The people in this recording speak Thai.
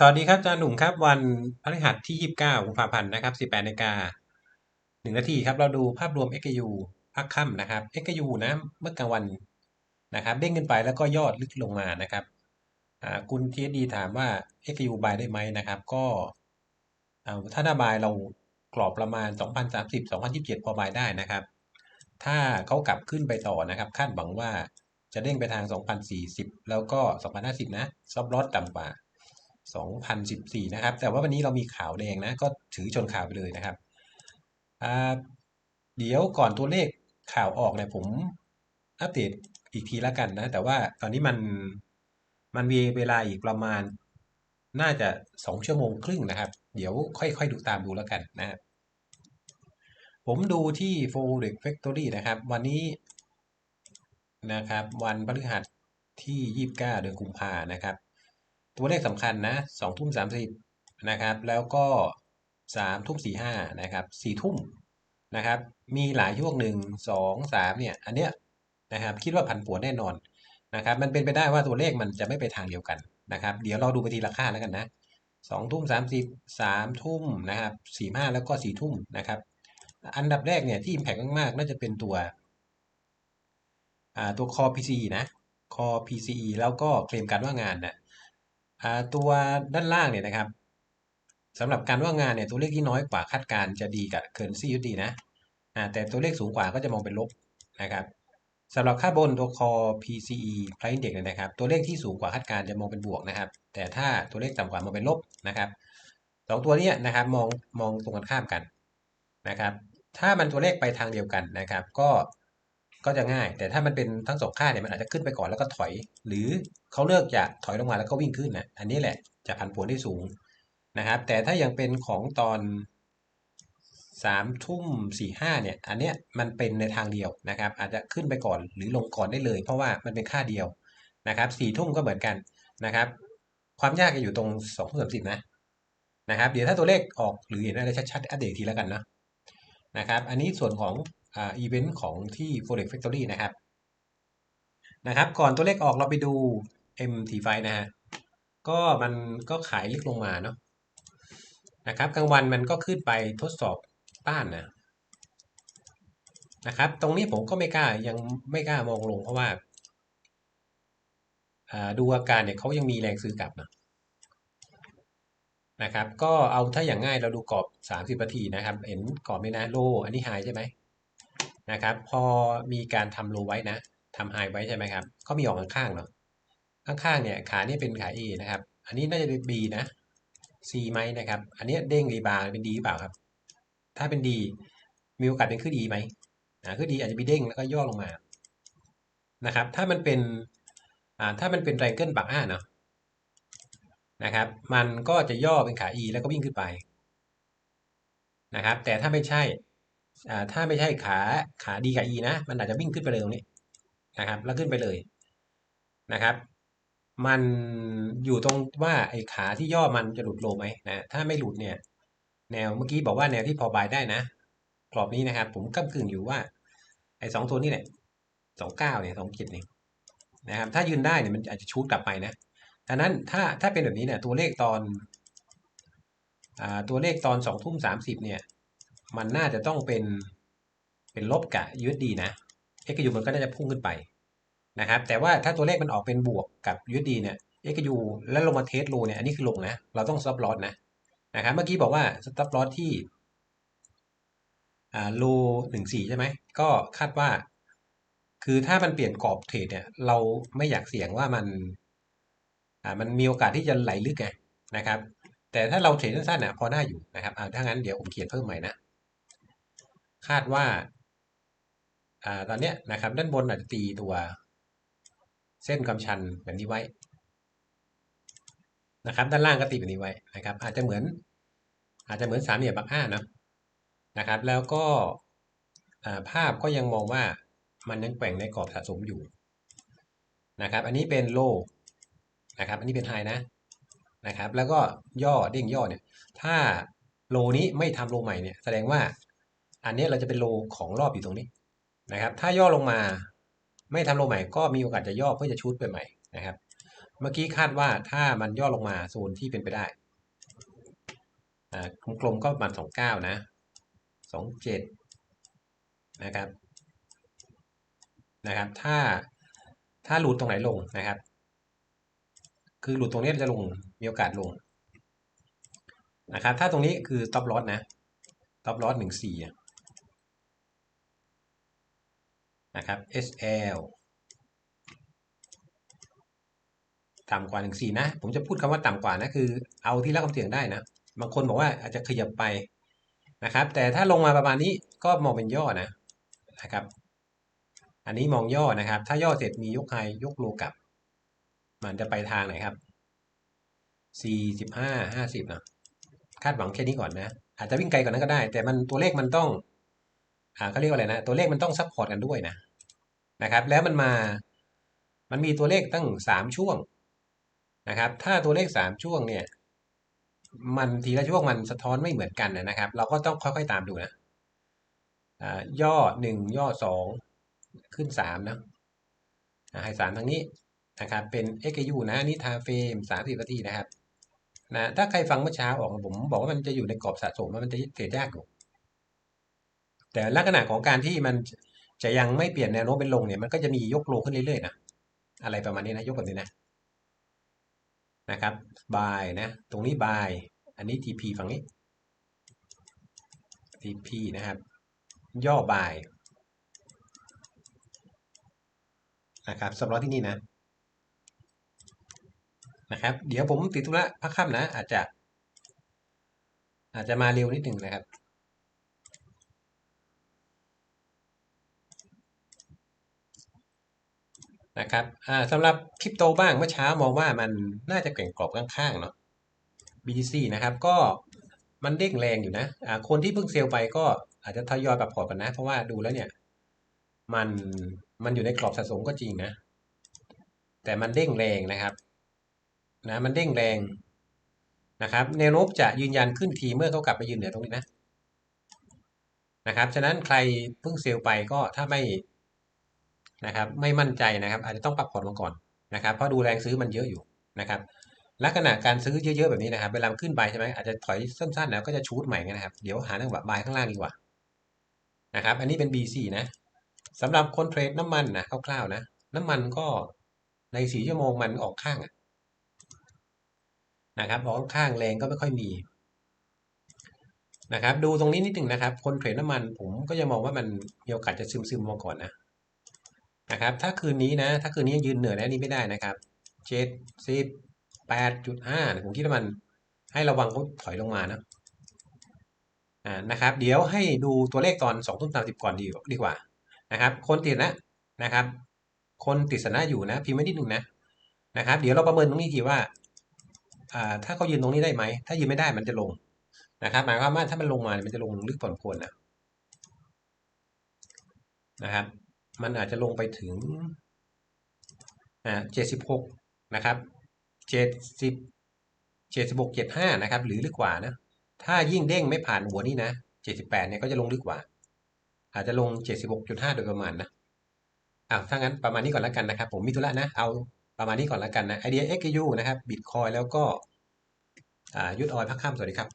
สวัสดีครับอาจารย์หนุ่มครับ วันพฤหัสที่ 29กุมภาพันธ์นะครับ 18นาฬิกา1นาทีครับ เราดูภาพรวม XU พักค่ำนะครับ XU นะเมื่อกลางวันนะครับเด้งขึ้นไปแล้วก็ยอดลึกลงมานะครับคุณทีดีถามว่า XU บายได้ไหมนะครับ ก็ถ้าหน้าบายเรากรอบประมาณ 2030 2027 พอบายได้นะครับ ถ้าเขากลับขึ้นไปต่อนะครับคาดหวังว่าจะเด้งไปทาง 2040 แล้วก็ 2050 นะซอฟลอตต่ำกว่า 2014 นะครับ แต่ว่าวันนี้เรามีขาวแดงนะ ก็ถือชนขาวไปเลยนะครับ เดี๋ยวก่อนตัวเลขข่าวออกเนี่ยผมอัปเดตอีกทีละกันนะ แต่ว่าตอนนี้มันมันมีเวลาอีกประมาณ น่าจะ2ชั่วโมงครึ่งนะครับ เดี๋ยวค่อยๆดูตามดูแล้วกันนะครับผมดูที่ Forex Factory นะครับ วันนี้นะครับ วันพฤหัสที่ 29 เดือนกุมภานะครับ ตัวเลขสำคัญนะสองทุ่มสามสิบนะครับ แล้วก็สามทุ่มสี่ห้านะครับสี่ทุ่มนะครับ มีหลายช่วงหนึ่งสองสามเนี่ย อันเนี้ยนะครับ คิดว่าผันผวนแน่นอนนะครับ มันเป็นไปได้ว่าตัวเลขมันจะไม่ไปทางเดียวกันนะครับ เดี๋ยวเราดูไปทีละค่าแล้วกันนะสองทุ่มสามสิบสามทุ่มนะครับสี่ห้าแล้วก็สี่ทุ่มนะครับ อันดับแรกเนี่ยที่ impact มากๆน่าจะเป็นตัวตัว core PCE นะ core PCE แล้วก็เคลมการว่างงานนะอ่า ตัวด้านล่างเนี่ยนะครับสำหรับการว่างงานเนี่ยตัวเลขที่น้อยกว่าคาดการจะดีกับเคิร์นซี่ยุดีนะแต่ตัวเลขสูงกว่าก็จะมองเป็นลบนะครับสำหรับค่าบนตัว core PCE price index เนี่ยนะครับ ตัวเลขที่สูงกว่าคาดการจะมองเป็นบวกนะครับ แต่ถ้าตัวเลขต่ำกว่ามองเป็นลบนะครับสองตัวนี้นะครับมองมองตรงกันข้ามกันนะครับ ถ้ามันตัวเลขไปทางเดียวกันนะครับ ก็ ก็จะง่าย แต่ถ้ามันเป็นทั้งสองค่าเนี่ยมันอาจจะขึ้นไปก่อนแล้วก็ถอย หรือเขาเลือกจะถอยลงมาแล้วก็วิ่งขึ้นนะอันนี้แหละจะผันผวนได้สูงนะครับ แต่ถ้ายังเป็นของตอนสามทุ่มสี่ห้าเนี่ย อันเนี้ยมันเป็นในทางเดียวนะครับ อาจจะขึ้นไปก่อนหรือลงก่อนได้เลย เพราะว่ามันเป็นค่าเดียวนะครับสี่ทุ่มก็เหมือนกันนะครับ ความยากจะอยู่ตรงสองทุ่มสามสิบนะนะครับ เดี๋ยวถ้าตัวเลขออกหรือเห็นอะไรชัดๆอัปเดตทีแล้วกันนะนะครับ อันนี้ส่วนของ อ่าอีเวนต์ของที่ Forex Factory นะครับนะครับ ก่อนตัวเลขออกเราไปดู MT5 นะฮะก็มันก็ขายลึกลงมาเนาะนะครับกลางวันมันก็ขึ้นไปทดสอบต้านนะนะครับ ตรงนี้ผมก็ไม่กล้ายังไม่กล้ามองลงเพราะว่าดูอาการเนี่ยเขายังมีแรงซื้อกลับนะนะครับ ก็เอาถ้าอย่างง่ายเราดูกรอบ 30นาทีนะครับ เห็นกรอบนี้นะโล อันนี้ไฮใช่ไหม นะครับ พอมีการทำโลไว้นะทำไฮไว้ใช่ไหมครับก็มีออกข้างๆเนาะข้างๆเนี่ยขานี่เป็นขา A นะครับ อันนี้น่าจะเป็น B นะ C ไหมนะครับ อันนี้เด้งรีบาร์เป็นดีหรือเปล่าครับ ถ้าเป็นดีมีโอกาสเป็นขึ้นดีไหมอ่าขึ้นดีอาจจะมีเด้งแล้วก็ย่อลงมานะครับ ถ้ามันเป็นอ่าถ้ามันเป็นแรงเกิลปักอ้าเนาะนะครับ มันก็จะย่อเป็นขา E แล้วก็วิ่งขึ้นไปนะครับ แต่ถ้าไม่ใช่ อ่าถ้าไม่ใช่ขาขาดีขา E นะ มันอาจจะวิ่งขึ้นไปเลยตรงนี้นะครับ แล้วขึ้นไปเลยนะครับ มันอยู่ตรงว่าไอ้ขาที่ย่อมันจะหลุดโลไหมนะถ้าไม่หลุดเนี่ย แนวเมื่อกี้บอกว่าแนวที่พอบายได้นะกรอบนี้นะครับ ผมก้ากึ่งอยู่ว่าไอ้สองตัวนี้แหละสองเก้าเนี่ยสองเจ็ดนี่ยนะครับ ถ้ายืนได้เนี่ยมันอาจจะชูดกลับไปนะดังนั้นถ้าถ้าเป็นแบบนี้เนี่ยตัวเลขตอนอ่าตัวเลขตอนสองทุ่มสามสิบเนี่ย มันน่าจะต้องเป็นเป็นลบกับยืดดีนะเอ็กยูมันก็น่าจะพุ่งขึ้นไปนะครับ แต่ว่าถ้าตัวเลขมันออกเป็นบวกกับ USD เนี่ย XU แล้วลงมาเทสโลเนี่ย อันนี้คือลงนะ เราต้องซับลอสนะ นะครับ เมื่อกี้บอกว่าซับลอสที่อ่าโลหนึ่งสี่ใช่ไหม ก็คาดว่า คือถ้ามันเปลี่ยนกรอบเทรดเนี่ย เราไม่อยากเสี่ยงว่ามัน อ่า มันมีโอกาสที่จะไหลลึกไงนะครับ แต่ถ้าเราเทรดสั้นๆนี่ยพอได้อยู่นะครับอ่าถ้างั้นเดี๋ยวผมเขียนเพิ่มใหม่นะ คาดว่าอ่าตอนเนี้ยนะครับ ด้านบนอาจจะตีตัว เส้นกำชันแบบนี้ไว้นะครับ ด้านล่างก็ตีแบบนี้ไว้นะครับ อาจจะเหมือน อาจจะเหมือนสามเหลี่ยมบักห้านะนะครับ แล้วก็ภาพก็ยังมองว่ามันยังแกว่งในกรอบสะสมอยู่นะครับ อันนี้เป็นโลนะครับ อันนี้เป็นไฮนะนะครับ แล้วก็ย่อเด้งย่อเนี่ย ถ้าโลนี้ไม่ทำโลใหม่เนี่ย แสดงว่า อันนี้เราจะเป็นโลของรอบอยู่ตรงนี้นะครับ ถ้าย่อลงมาไม่ทำโลใหม่ก็มีโอกาสจะย่อเพื่อจะชุดไปใหม่นะครับ เมื่อกี้คาดว่าถ้ามันย่อลงมาโซนที่เป็นไปได้อ่ากลมๆก็ประมาณสองเก้านะสองเจ็ดนะครับนะครับ ถ้าถ้าหลุดตรงไหนลงนะครับ คือหลุดตรงนี้จะลงมีโอกาสลงนะครับ ถ้าตรงนี้คือ top loss นะ top loss หนึ่งสี่ นะครับ SL ต่ำกว่าหนึ่งสี่นะ ผมจะพูดคำว่าต่ำกว่านะคือ เอาที่รับความเสี่ยงได้นะ บางคนบอกว่าอาจจะขยับไปนะครับ แต่ถ้าลงมาประมาณนี้ก็มองเป็นย่อนะนะครับ อันนี้มองย่อนะครับ ถ้าย่อเสร็จมียกไฮยกโลกลับ มันจะไปทางไหนครับสี่สิบห้าห้าสิบนะคาดหวังแค่นี้ก่อนนะ อาจจะวิ่งไกลกว่านั้นก็ได้ แต่มันตัวเลขมันต้องอ่าเขาเรียกว่าอะไรนะ ตัวเลขมันต้องซัพพอร์ตกันด้วยนะ นะครับ แล้วมันมามันมีตัวเลขตั้งสามช่วงนะครับ ถ้าตัวเลขสามช่วงเนี่ย มันทีละช่วงมันสะท้อนไม่เหมือนกันนะครับ เราก็ต้องค่อยๆตามดูนะอ่าย่อหนึ่งย่อสองขึ้นสามนะให้สามทางนี้นะครับ เป็น XU นะนี่ทาเฟรมสามสิบนาทีนะครับนะถ้าใครฟังเมื่อเช้าออกผมบอกว่ามันจะอยู่ในกรอบสะสมมันจะเทรดยากอยู่แต่ลักษณะของการที่มัน จะยังไม่เปลี่ยนแนวโน้มเป็นลงเนี่ยมันก็จะมียกโลขึ้นเรื่อยๆนะอะไรประมาณนี้นะยกแบบนี้นะนะครับบายนะตรงนี้บายอันนี้ TP ฝั่งนี้ TP นะครับ ย่อบายนะครับสำหรับที่นี่นะนะครับ เดี๋ยวผมติดธุระพักค่ำนะ อาจจะ อาจจะมาเร็วนิดหนึ่งนะครับ นะครับสำหรับคริปโตบ้างเมื่อเช้ามองว่ามันน่าจะแก่งกรอบข้างๆเนาะ BTC นะครับก็มันเด้งแรงอยู่นะะคนที่เพิ่งเซลไปก็อาจจะทยอยปรับพอร์ตกันนะ เพราะว่าดูแล้วเนี่ย มันมันอยู่ในกรอบสะสมก็จริงนะ แต่มันเด้งแรงนะครับนะมันเด้งแรงนะครับแนวโน้มจะยืนยันขึ้นทีเมื่อเขากลับไปยืนเหนือตรงนี้นะนะครับ ฉะนั้นใครเพิ่งเซลไปก็ถ้าไม่ นะครับไม่มั่นใจนะครับ อาจจะต้องปรับพอร์ตมาก่อนนะครับเพราะดูแรงซื้อมันเยอะอยู่นะครับลักษณะการซื้อเยอะๆแบบนี้นะครับเวลาขึ้นไปใช่ไหมอาจจะถอยสั้นๆแล้วก็จะชูดใหม่นะครับเดี๋ยวหาทางแบบบายข้างล่างดีกว่านะครับอันนี้เป็น BC นะสำหรับคนเทรดน้ำมันนะคร่าวๆนะน้ำมันก็ในสี่ชั่วโมงมันออกข้างนะครับออกข้างแรงก็ไม่ค่อยมีนะครับดูตรงนี้นิดหนึ่งนะครับ คนเทรดน้ำมันผมก็จะมองว่ามันมีโอกาสจะซึมๆมาก่อนนะ นะครับ ถ้าคืนนี้นะ ถ้าคืนนี้ยืนเหนือแน่นี้ไม่ได้นะครับเจ็ดสิบแปดจุดห้าผมคิดว่ามันให้ระวังเขาถอยลงมานะอ่านะครับ เดี๋ยวให้ดูตัวเลขตอนสองทุ่มสามสิบก่อนดีดีกว่านะครับ คนติดนะนะครับ คนติดสนะอยู่นะพิมพ์ไว้นิดนึงนะนะครับ เดี๋ยวเราประเมินตรงนี้ทีว่าอ่าถ้าเขายืนตรงนี้ได้ไหมถ้ายืนไม่ได้มันจะลงนะครับ หมายความว่าถ้ามันลงมามันจะลงลึกพอสมควรนะนะครับ มันอาจจะลงไปถึงอ่าเจ็ดสิบหกนะครับเจ็ดสิบเจ็ดสิบหกเจ็ดห้านะครับ หรือลึกกว่านะถ้ายิ่งเด้งไม่ผ่านหัวนี้นะเจ็ดสิบแปดเนี่ยก็จะลงลึกกว่า อาจจะลงเจ็ดสิบหกจุดห้าโดยประมาณนะอ้าวถ้างั้นประมาณนี้ก่อนแล้วกันนะครับ ผมมีธุระนะ เอาประมาณนี้ก่อนแล้วกันนะไอเดีย XU นะครับบิตคอยแล้วก็ยุดออยพักข้ามสวัสดีครับ